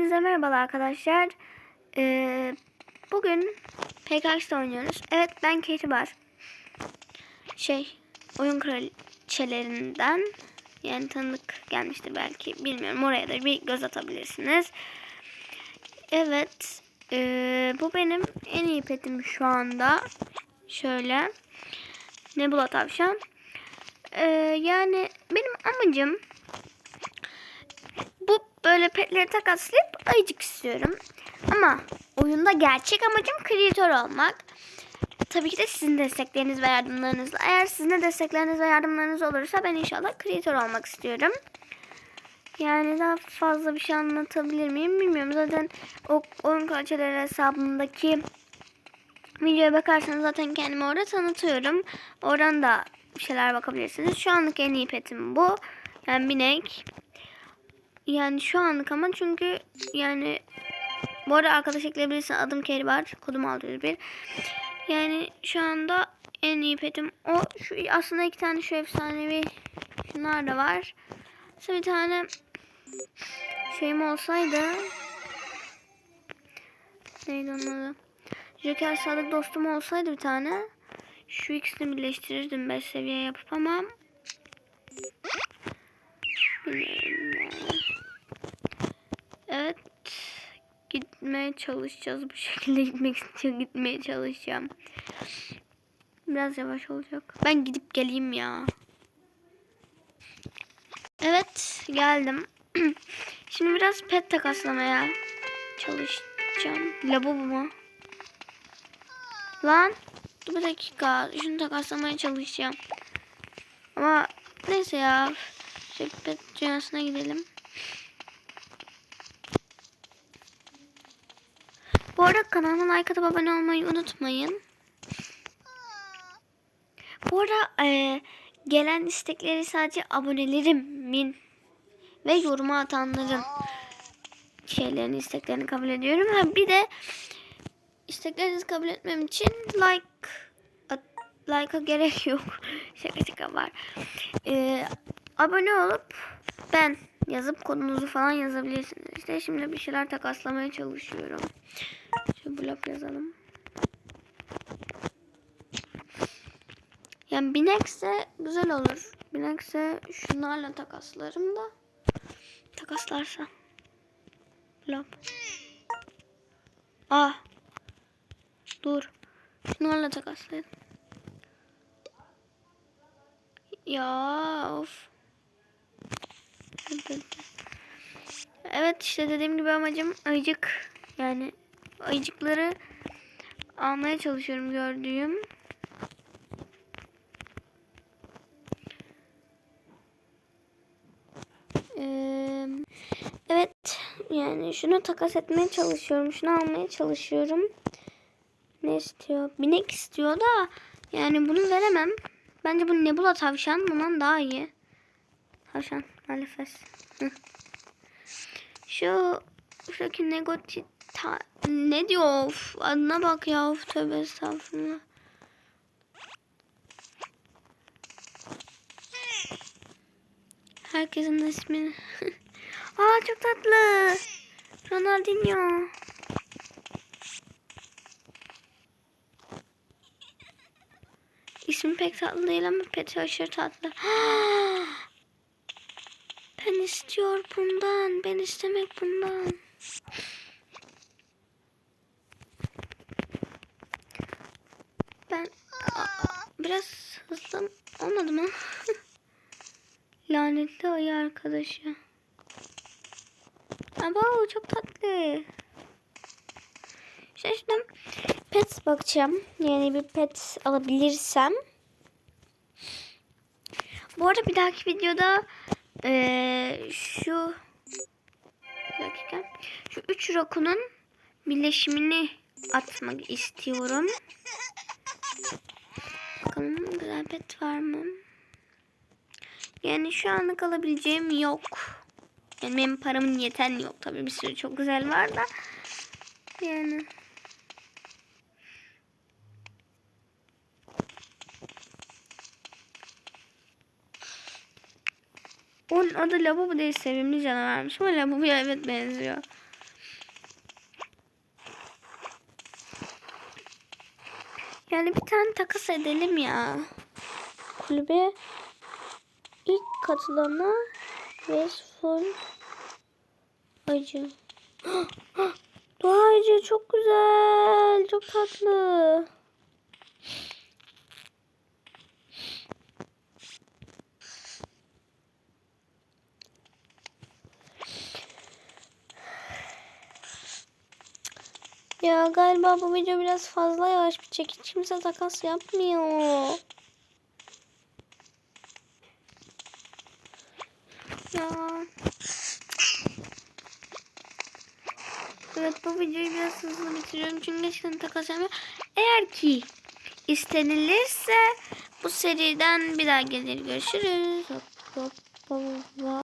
Hepinize merhabalar arkadaşlar. Ee, bugün PKX'de oynuyoruz. Evet ben Katie var. Şey oyun kraliçelerinden yani tanıdık gelmiştir belki bilmiyorum. Oraya da bir göz atabilirsiniz. Evet ee, bu benim en iyi petim şu anda. Şöyle Nebula tavşan. Ee, yani benim amacım böyle petleri takaslayıp ayıcık istiyorum. Ama oyunda gerçek amacım kreatör olmak. Tabii ki de sizin destekleriniz ve yardımlarınızla. Eğer sizin de destekleriniz ve yardımlarınız olursa ben inşallah kreatör olmak istiyorum. Yani daha fazla bir şey anlatabilir miyim bilmiyorum. Zaten o oyun kalçeleri hesabımdaki videoya bakarsanız zaten kendimi orada tanıtıyorum. Oradan da bir şeyler bakabilirsiniz. Şu anlık en iyi petim bu. Yani binek. Yani şu anlık ama çünkü yani bu arada arkadaş ekleyebilirsin. Adım Keri var. Kodum 601. Yani şu anda en iyi petim o. Şu aslında iki tane şu efsanevi şunlar da var. Mesela bir tane şeyim olsaydı neydi onun adı? Joker Sadık dostum olsaydı bir tane şu ikisini birleştirirdim 5 seviye yapıp ama bilmiyorum yani. Evet. Gitmeye çalışacağız. Bu şekilde gitmek istiyor. Gitmeye çalışacağım. Biraz yavaş olacak. Ben gidip geleyim ya. Evet. Geldim. Şimdi biraz pet takaslamaya çalışacağım. Labubu mu? Lan. Dur bir dakika. Şunu takaslamaya çalışacağım. Ama neyse ya. Şey, pet dünyasına gidelim. Bu arada kanalıma like atıp abone olmayı unutmayın. Bu arada e, gelen istekleri sadece abonelerimin ve yoruma atanların şeylerini isteklerini kabul ediyorum. Ha, bir de isteklerinizi kabul etmem için like at, like'a gerek yok. şaka şaka var. E, abone olup ben yazıp kodunuzu falan yazabilirsiniz. İşte şimdi bir şeyler takaslamaya çalışıyorum. Şu blok yazalım. Yani binekse güzel olur. Binekse şunlarla takaslarım da. Takaslarsa. Blok. Ah. Dur. Şunlarla takaslayalım. Ya of. Evet işte dediğim gibi amacım ayıcık. Yani ayıcıkları almaya çalışıyorum gördüğüm. Ee, evet yani şunu takas etmeye çalışıyorum. Şunu almaya çalışıyorum. Ne istiyor? Binek istiyor da yani bunu veremem. Bence bu Nebula tavşan bundan daha iyi. Tavşan maalesef. Şu şuradaki negoti ta, ne diyor of adına bak ya of tövbe estağfurullah. Herkesin ismini. Aa çok tatlı. Ronaldinho. İsmi pek tatlı değil ama peti aşırı tatlı. Ben istiyor bundan. Ben istemek bundan. Ben biraz hızlı olmadı mı? Lanetli ayı arkadaşı. Ama o çok tatlı. Şimdi pet bakacağım. Yani bir pet alabilirsem. Bu arada bir dahaki videoda ee, şu dakika. Şu üç rokunun birleşimini atmak istiyorum. Bakalım güzel var mı? Yani şu anlık alabileceğim yok. Yani benim paramın yeten yok. Tabii bir sürü çok güzel var da. Yani. Onun adı Labubu değil sevimli canavarmış ama Labubu'ya evet benziyor. Yani bir tane takas edelim ya. Kulübe ilk katılana Westful Acı. Doğa Acı çok güzel. Çok tatlı. Ya galiba bu video biraz fazla yavaş bir çekiş. Kimse takas yapmıyor. Ya. Evet bu videoyu biraz hızlı bitiriyorum çünkü gerçekten takas yapmıyor. Eğer ki istenilirse bu seriden bir daha gelir görüşürüz. Hop, hop, hop, hop.